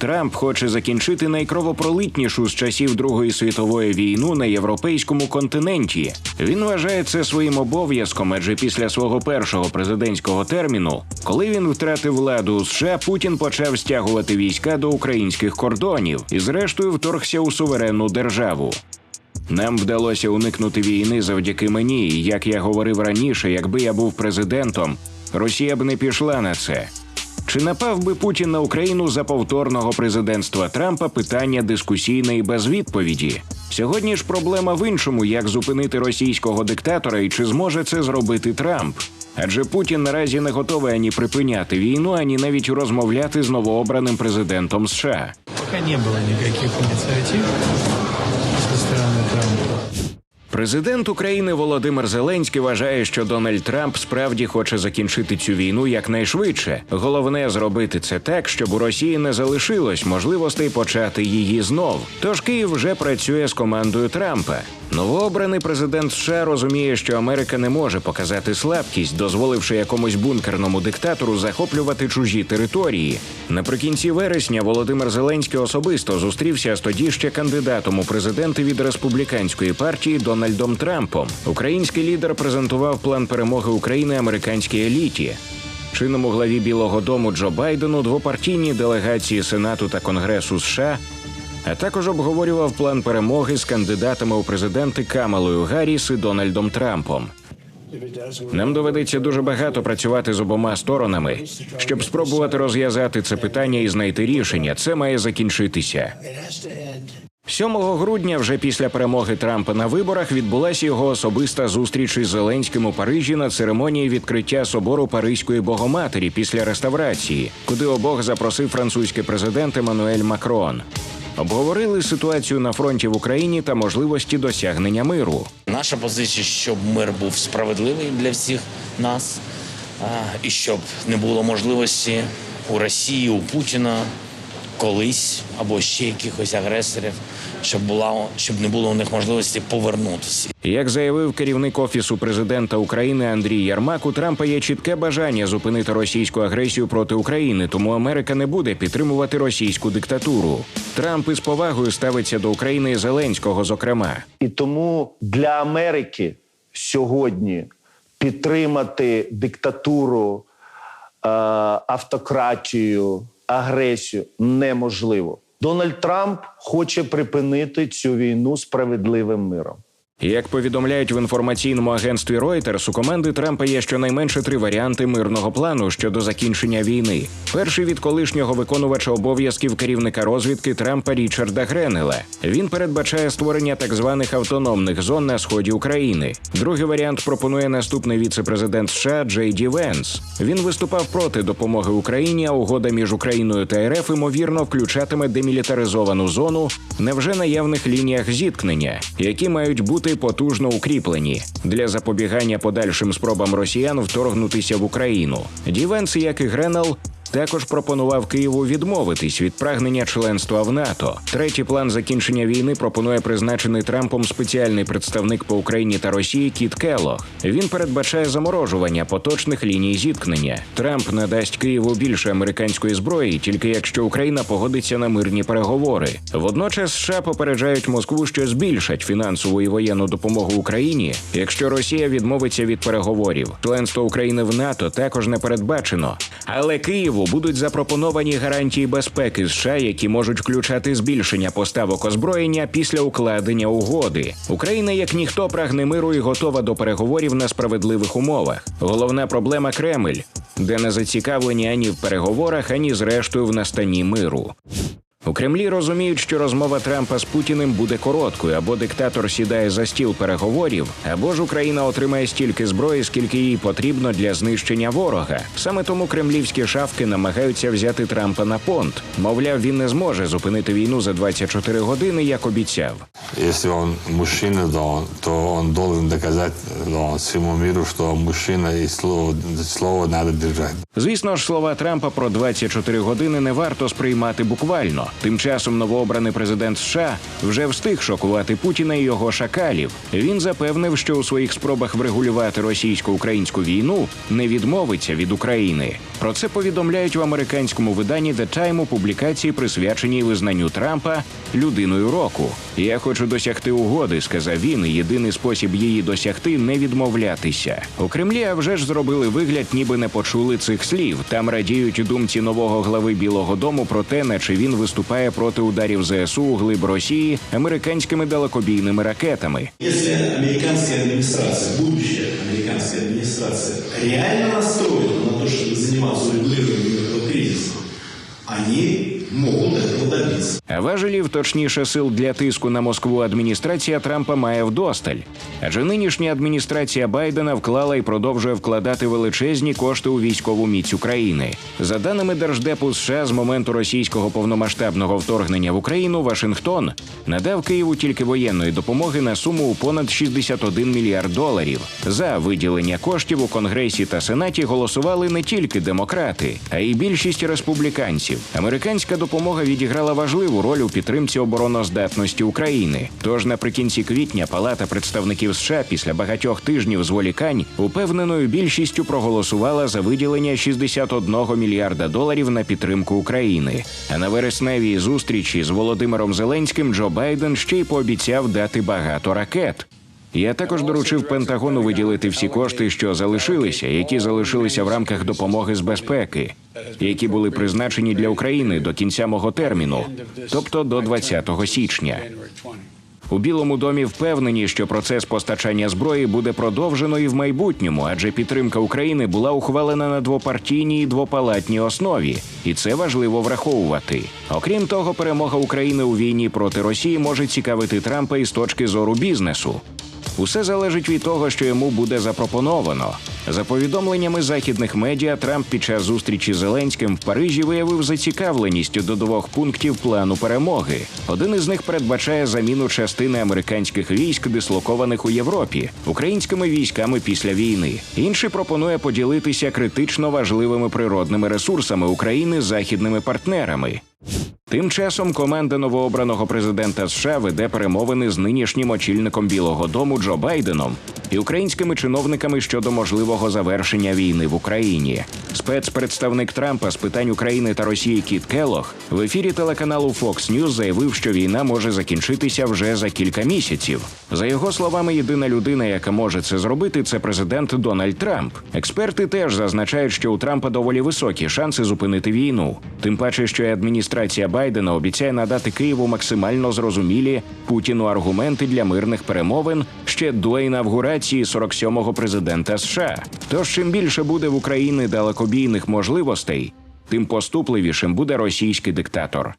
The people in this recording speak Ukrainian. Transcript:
Трамп хоче закінчити найкровопролитнішу з часів Другої світової війну на європейському континенті. Він вважає це своїм обов'язком, адже після свого першого президентського терміну, коли він втратив владу у США, Путін почав стягувати війська до українських кордонів і, зрештою, вторгся у суверенну державу. Нам вдалося уникнути війни завдяки мені. І як я говорив раніше, якби я був президентом, Росія б не пішла на це. Чи напав би Путін на Україну за повторного президентства Трампа? Питання дискусійне і без відповіді. Сьогодні ж проблема в іншому, як зупинити російського диктатора і чи зможе це зробити Трамп. Адже Путін наразі не готовий ані припиняти війну, ані навіть розмовляти з новообраним президентом США. Пока не со стороны Трампа. Президент України Володимир Зеленський вважає, що Дональд Трамп справді хоче закінчити цю війну якнайшвидше. Головне зробити це так, щоб у Росії не залишилось можливостей почати її знов. Тож Київ вже працює з командою Трампа. Новообраний президент США розуміє, що Америка не може показати слабкість, дозволивши якомусь бункерному диктатору захоплювати чужі території. Наприкінці вересня Володимир Зеленський особисто зустрівся з тоді ще кандидатом у президенти від республіканської партії Дональдом Трампом. Український лідер презентував план перемоги України американській еліті. Чинному главі Білого Дому Джо Байдену, двопартійній делегації Сенату та Конгресу США, а також обговорював план перемоги з кандидатами у президенти Камалою Гарріс і Дональдом Трампом. Нам доведеться дуже багато працювати з обома сторонами, щоб спробувати розв'язати це питання і знайти рішення. Це має закінчитися. 7 грудня, вже після перемоги Трампа на виборах, відбулася його особиста зустріч із Зеленським у Парижі на церемонії відкриття собору Паризької Богоматері після реставрації, куди обох запросив французький президент Еммануель Макрон. Обговорили ситуацію на фронті в Україні та можливості досягнення миру. Наша позиція, щоб мир був справедливий для всіх нас, і щоб не було можливості у Росії, у Путіна колись або ще якихось агресорів, щоб була щоб не було у них можливості повернутися. Як заявив керівник офісу президента України Андрій Ярмак, у Трампа є чітке бажання зупинити російську агресію проти України, тому Америка не буде підтримувати російську диктатуру. Трамп із повагою ставиться до України і Зеленського, зокрема. І тому для Америки сьогодні підтримати диктатуру, е, автократію, агресію неможливо. Дональд Трамп хоче припинити цю війну справедливим миром. Як повідомляють в інформаційному агентстві Reuters, у команди Трампа є щонайменше три варіанти мирного плану щодо закінчення війни. Перший від колишнього виконувача обов'язків керівника розвідки Трампа Річарда Гренела. Він передбачає створення так званих автономних зон на сході України. Другий варіант пропонує наступний віце-президент США Джей Ді Венс. Він виступав проти допомоги Україні. А угода між Україною та РФ ймовірно включатиме демілітаризовану зону на вже наявних лініях зіткнення, які мають бути потужно укріплені для запобігання подальшим спробам росіян вторгнутися в Україну. Дівенс, як і Гренел, також пропонував Києву відмовитись від прагнення членства в НАТО. Третій план закінчення війни пропонує призначений Трампом спеціальний представник по Україні та Росії Кіт Келлог. Він передбачає заморожування поточних ліній зіткнення. Трамп надасть Києву більше американської зброї, тільки якщо Україна погодиться на мирні переговори. Водночас США попереджають Москву, що збільшать фінансову і воєнну допомогу Україні, якщо Росія відмовиться від переговорів. Членство України в НАТО також не передбачено, але Києву будуть запропоновані гарантії безпеки США, які можуть включати збільшення поставок озброєння після укладення угоди. Україна, як ніхто, прагне миру і готова до переговорів на справедливих умовах. Головна проблема Кремль, де не зацікавлені ані в переговорах, ані зрештою в настанні миру. У Кремлі розуміють, що розмова Трампа з Путіним буде короткою, або диктатор сідає за стіл переговорів, або ж Україна отримає стільки зброї, скільки їй потрібно для знищення ворога. Саме тому кремлівські шавки намагаються взяти Трампа на понт. Мовляв, він не зможе зупинити війну за 24 години, як обіцяв. Если он мужчина, то он должен доказать да, всему миру, что мужчина и слово, слово надо держать. Звісно ж, слова Трампа про 24 години не варто сприймати буквально. Тим часом новообраний президент США вже встиг шокувати Путіна і його шакалів. Він запевнив, що у своїх спробах врегулювати російсько-українську війну не відмовиться від України. Про це повідомляють в американському виданні The Time у публікації, присвяченій визнанню Трампа людиною року. Я хочу досягти угоди, сказав він. Єдиний спосіб її досягти не відмовлятися. У Кремлі а вже ж зробили вигляд, ніби не почули цих слів. Там радіють думці нового глави Білого Дому про те, наче він виступає проти ударів ЗСУ у глиб Росії американськими далекобійними ракетами. Если американська адміністрація, будуща американська адміністрація реально настроєна на то, щоб займатися урегулюванням кризису, кризиса, они Важелів, точніше, сил для тиску на Москву адміністрація Трампа має вдосталь. Адже нинішня адміністрація Байдена вклала і продовжує вкладати величезні кошти у військову міць України. За даними Держдепу США, з моменту російського повномасштабного вторгнення в Україну Вашингтон надав Києву тільки воєнної допомоги на суму у понад 61 мільярд доларів. За виділення коштів у Конгресі та Сенаті голосували не тільки демократи, а й більшість республіканців. Американська допомога відіграла важливу роль у підтримці обороноздатності України. Тож наприкінці квітня Палата представників США після багатьох тижнів зволікань упевненою більшістю проголосувала за виділення 61 мільярда доларів на підтримку України. А на вересневій зустрічі з Володимиром Зеленським Джо Байден ще й пообіцяв дати багато ракет. Я також доручив Пентагону виділити всі кошти, що залишилися, які залишилися в рамках допомоги з безпеки, які були призначені для України до кінця мого терміну, тобто до 20 січня. У Білому домі впевнені, що процес постачання зброї буде продовжено і в майбутньому, адже підтримка України була ухвалена на двопартійній і двопалатній основі, і це важливо враховувати. Окрім того, перемога України у війні проти Росії може цікавити Трампа із точки зору бізнесу. Усе залежить від того, що йому буде запропоновано. За повідомленнями західних медіа, Трамп під час зустрічі з Зеленським в Парижі виявив зацікавленість до двох пунктів плану перемоги. Один із них передбачає заміну частини американських військ, дислокованих у Європі, українськими військами після війни. Інший пропонує поділитися критично важливими природними ресурсами України з західними партнерами. Тим часом команда новообраного президента США веде перемовини з нинішнім очільником Білого Дому Джо Байденом і українськими чиновниками щодо можливого завершення війни в Україні. Спецпредставник Трампа з питань України та Росії Кіт Келох в ефірі телеканалу Fox News заявив, що війна може закінчитися вже за кілька місяців. За його словами, єдина людина, яка може це зробити, це президент Дональд Трамп. Експерти теж зазначають, що у Трампа доволі високі шанси зупинити війну. Тим паче, що і адміністрація Байдена обіцяє надати Києву максимально зрозумілі Путіну аргументи для мирних перемовин ще до інавгурації 47-го президента США. Тож чим більше буде в Україні далекобійних можливостей, тим поступливішим буде російський диктатор.